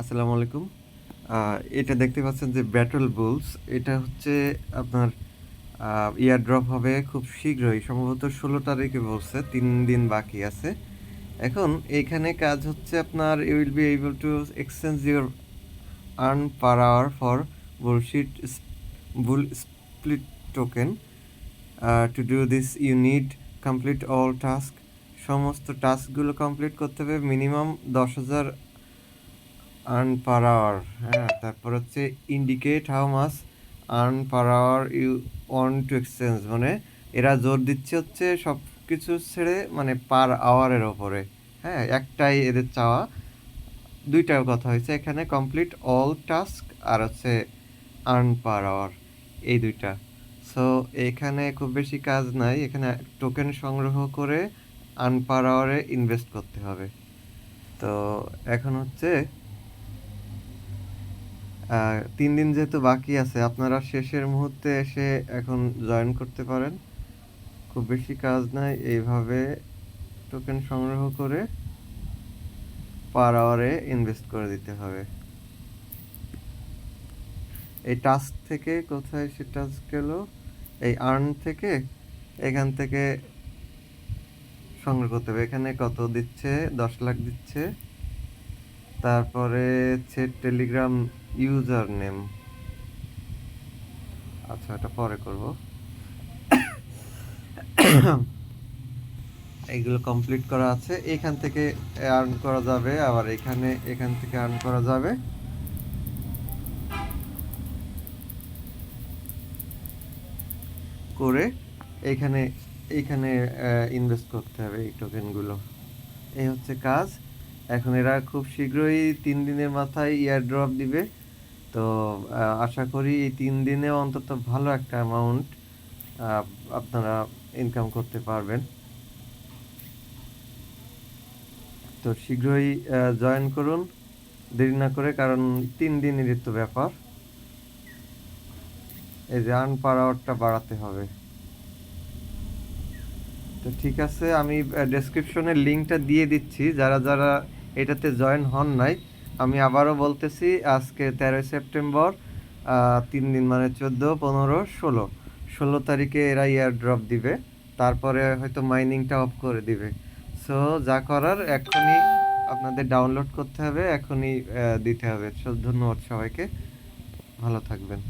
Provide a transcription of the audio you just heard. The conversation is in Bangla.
আসসালামু আলাইকুম। এটা দেখতে পাচ্ছেন যে ব্যাটল বুলস। এটা হচ্ছে আপনার ইয়ার ড্রপ হবে খুব শীঘ্রই, সম্ভবত ষোলো তারিখে বলছে, তিন দিন বাকি আছে। এখন এইখানে কাজ হচ্ছে আপনার you will be able to exchange your earn per hour for bullshit bull split token to do this you need complete all task সমস্ত টাস্কগুলো কমপ্লিট করতে হবে মিনিমাম দশ হাজার আর্ন পার আওয়ার হ্যাঁ? তারপর হচ্ছে indicate how much earn per hour you want to exchange মানে এরা জোর দিচ্ছে হচ্ছে সব কিছু ছেড়ে মানে পার আওয়ারের ওপরে হ্যাঁ? একটাই এদের চাওয়া। দুইটা কথা হয়েছে, এখানে কমপ্লিট অল টাস্ক আর হচ্ছে আর্ন পার আওয়ার এই দুইটা। সো এখানে খুব বেশি কাজ নাই, এখানে টোকেন সংগ্রহ করে আর্ন পার আওয়ারে ইনভেস্ট করতে হবে। তো এখন হচ্ছে তিন দিন যেহেতু বাকি আছে, আপনারা শেষের মুহূর্তে এসে এখন জয়েন করতে পারেন। খুব বেশি কাজ নাই, এইভাবে টোকেন সংগ্রহ করে পার আওয়ারে ইনভেস্ট করে দিতে হবে। এই টাস্ক থেকে কোথায় সে টাস্ক গেল? এই আর্ন থেকে এখান থেকে সংগ্রহ করতে হবে। এখানে কত দিচ্ছে? দশ লাখ দিচ্ছে। তারপরে হচ্ছে টেলিগ্রাম ইউজার নেম আচ্ছা এটা পরে করব। এইগুলো কমপ্লিট করা আছে। এখান থেকে আর্ন করা যাবে, আবার এখানে, এখান থেকে আর্ন করা যাবে। করে এইখানে এইখানে ইনভেস্ট করতে হবে এই টোকেনগুলো এই হচ্ছে কাজ। এখন এরা খুব শীঘ্রই তিন দিনের মাথায় ইয়ার ড্রপ দিবে। তো আশা করি এই তিন দিনে অন্তত ভালো একটা অ্যামাউন্ট আপনারা ইনকাম করতে পারবেন। তো শীঘ্রই জয়েন করুন। দেরি না করে, কারণ তিন দিনেরই তো ব্যাপার। এই যে আর্ন পার বাড়াতে হবে। তো ঠিক আছে, আমি ডেসক্রিপশনে লিঙ্কটা দিয়ে দিচ্ছি, যারা যারা এটাতে জয়েন হন নাই। আমি আবারও বলতেছি, আজকে তেরোই সেপ্টেম্বর তিন দিন মানে চোদ্দ, পনেরো, ষোলো। ষোলো তারিখে এরা ইয়ার ড্রপ দিবে, তারপরে হয়তো মাইনিংটা অফ করে দিবে। সো যা করার এখনই আপনাদের ডাউনলোড করতে হবে, এখনই দিতে হবে। সব ধন্যবাদ সবাইকে। ভালো থাকবেন।